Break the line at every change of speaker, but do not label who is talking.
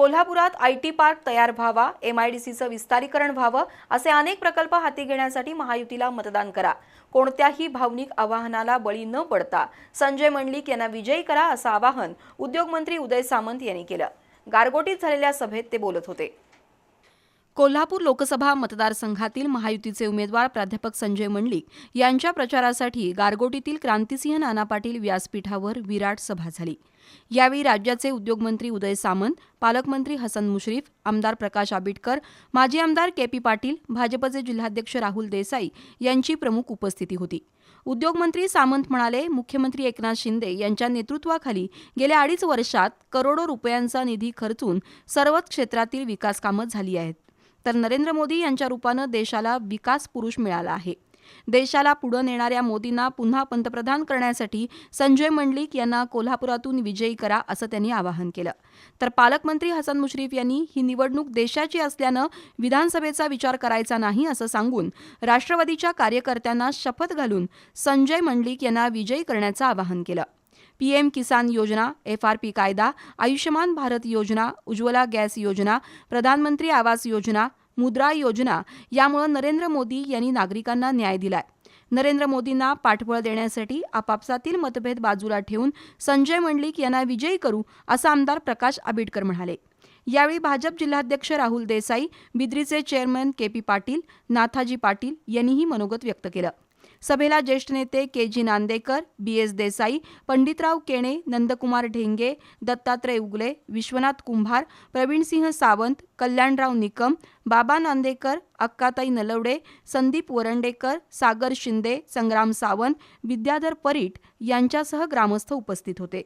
कोल्हापुरात I T park तयार व्हावा एमआयडीसीचं विस्तारीकरण व्हावं असे अनेक प्रकल्प हाती घेण्यासाठी महायुतीला मतदान करा. कोणत्याही भावनिक आवाहनाला बळी न पडता संजय मंडलिक यांना विजयी करा असं आवाहन उद्योगमंत्री उदय सामंत यांनी केलं. गारगोटीत झालेल्या सभेत ते बोलत होते. कोल्हापूर लोकसभा मतदारसंघातील महायुतीचे उमेदवार प्राध्यापक संजय मंडलिक यांच्या प्रचारासाठी गारगोटीतील क्रांतिसिंह नाना पाटील व्यासपीठावर विराट सभा झाली. यावेळी राज्याचे उद्योगमंत्री उदय सामंत पालकमंत्री हसन मुश्रीफ आमदार प्रकाश आबिटकर माजी आमदार के पी पाटील भाजपचे जिल्हाध्यक्ष राहुल देसाई यांची प्रमुख उपस्थिती होती. उद्योगमंत्री सामंत म्हणाले मुख्यमंत्री एकनाथ शिंदे यांच्या नेतृत्वाखाली गेल्या अडीच वर्षात करोडो रुपयांचा निधी खर्चून सर्वच क्षेत्रातील विकासकामं झाली आहेत. तर नरेंद्र मोदी यांच्या रूपानं देशाला विकास पुरुष मिळाला आहे. देशाला पुढं नेणाऱ्या मोदींना पुन्हा पंतप्रधान करण्यासाठी संजय मंडलिक यांना कोल्हापुरातून विजयी करा असं त्यांनी आवाहन केलं. तर पालकमंत्री हसन मुश्रीफ यांनी ही निवडणूक देशाची असल्यानं विधानसभेचा विचार करायचा नाही असं सांगून राष्ट्रवादीच्या कार्यकर्त्यांना शपथ घालून संजय मंडलिक यांना विजयी करण्याचं आवाहन केलं. पीएम किसान योजना एफ आर पी कायदा आयुष्यमान भारत योजना उज्ज्वला गॅस योजना प्रधानमंत्री आवास योजना मुद्रा योजना यामुळे नरेंद्र मोदी यांनी नागरिकांना न्याय दिलाय. नरेंद्र मोदींना पाठबळ देण्यासाठी आपापसातील मतभेद बाजूला ठेवून संजय मंडलिक यांना विजयी करू असं आमदार प्रकाश आबिडकर म्हणाले. यावेळी भाजप जिल्हाध्यक्ष Rahul Desai बिद्रीचे chairman K P Patil Nathaji Patil यांनीही मनोगत व्यक्त केलं. सभेला ज्येष्ठ नेते K G Nandekar B S Desai Panditrao Kene Nandkumar Dhenge Dattatray Ugale Vishwanath Kumbhar Pravinsinh Sawant Kalyanrao Nikam Baba Nandekar Akkatai Nalawade Sandeep Varandekar सागर शिंदे संग्राम सावंत विद्याधर परीट यांच्यासह ग्रामस्थ उपस्थित होते.